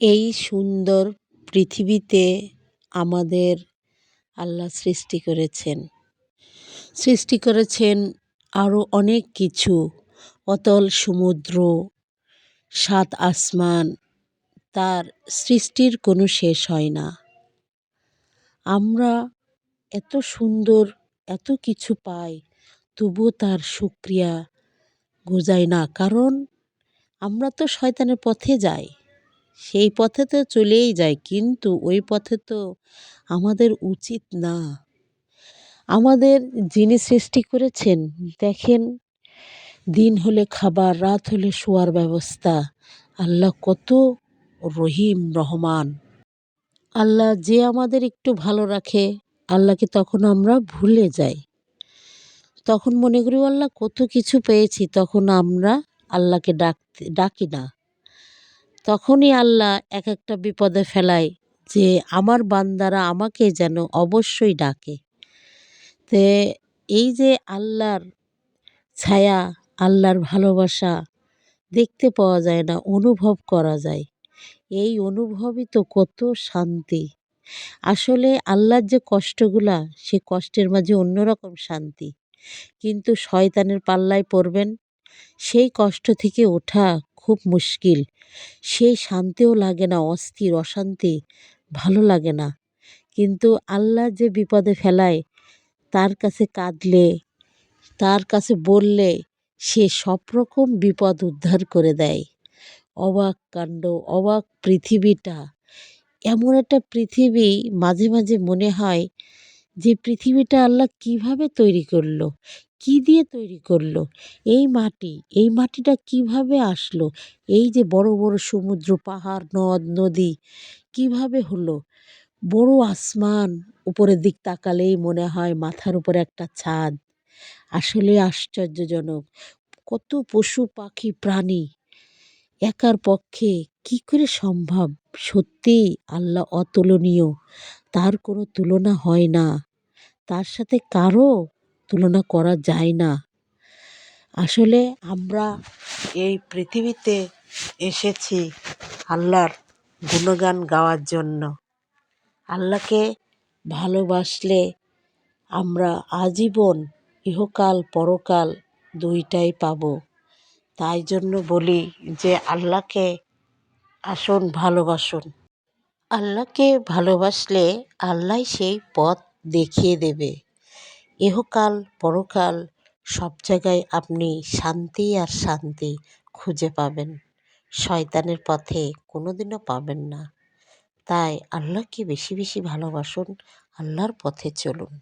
এই সুন্দর পৃথিবীতে আমাদের আল্লাহ সৃষ্টি করেছেন। সৃষ্টি করেছেন আরও অনেক কিছু। অতল সমুদ্র, সাত আসমান, তার সৃষ্টির কোনো শেষ হয় না। আমরা এত সুন্দর, এত কিছু পাই তবুও তার শুক্রিয়া গোজাই না। কারণ আমরা তো শয়তানের পথে যাই। সেই পথে তো চলেই যায়, কিন্তু ওই পথে তো আমাদের উচিত না। আমাদের যিনি সৃষ্টি করেছেন, দেখেন, দিন হলে খাবার, রাত হলে শোয়ার ব্যবস্থা, আল্লাহ কত রহিম, রহমান। আল্লাহ যে আমাদের একটু ভালো রাখে আল্লাহকে তখন আমরা ভুলে যাই? তখন মনে করি, আল্লাহ, কত কিছু পেয়েছি, তখন আমরা আল্লাহকে ডাকতে, ডাকি না। তখনই আল্লাহ এক একটা বিপদে ফেলায় যে আমার বান্দারা আমাকে যেন অবশ্যই ডাকে। তে এই যে আল্লাহর ছায়া, আল্লাহর ভালোবাসা দেখতে পাওয়া যায় না, অনুভব করা যায়, এই অনুভবই তো কত শান্তি। আসলে আল্লাহর যে কষ্টগুলা, সে কষ্টের মাঝে অন্যরকম শান্তি। কিন্তু শয়তানের পাল্লায় পড়বেন, সেই কষ্ট থেকে ওঠা খুব মুশকিল। সেই শান্তিও লাগে না, অস্থির, অশান্তি, ভালো লাগে না। কিন্তু আল্লাহ যে বিপদে ফেলায়, তার কাছে কাঁদলে, তার কাছে বললে, সে সব রকম বিপদ উদ্ধার করে দেয়। অবাক কাণ্ড, অবাক পৃথিবীটা। এমন একটা পৃথিবী মাঝে মাঝে মনে হয় যে, পৃথিবীটা আল্লাহ কীভাবে তৈরি করল? কি দিয়ে তৈরি করল? এই মাটি, এই মাটিটা কীভাবে আসলো? এই যে বড় বড় সমুদ্র, পাহাড়, নদ, নদী, কীভাবে হলো? বড় আসমান উপরের দিক তাকালেই মনে হয় মাথার উপরে একটা ছাদ। আসলে আশ্চর্যজনক, কত পশু পাখি, প্রাণী একার পক্ষে কি করে সম্ভব? সত্যি আল্লাহ অতুলনীয়, তার কোনো তুলনা হয় না। তার সাথে কারও তুলনা করা যায় না। আসলে আমরা এই পৃথিবীতে এসেছি আল্লাহর গুণগান গাওয়ার জন্য। আল্লাহকে ভালোবাসলে আমরা আজীবন ইহকাল পরকাল দুইটাই পাব। তাই জন্য বলি যে আল্লাহকে আসুন, ভালোবাসুন। আল্লাহকে ভালোবাসলে আল্লাহ সেই পথ দেখিয়ে দেবে। ইহকাল, পরকাল, সব জায়গায় আপনি শান্তি আর শান্তি খুঁজে পাবেন। শয়তানের পথে কোনোদিনও পাবেন না। তাই আল্লাহকে বেশি বেশি ভালোবাসুন, আল্লাহর পথে চলুন।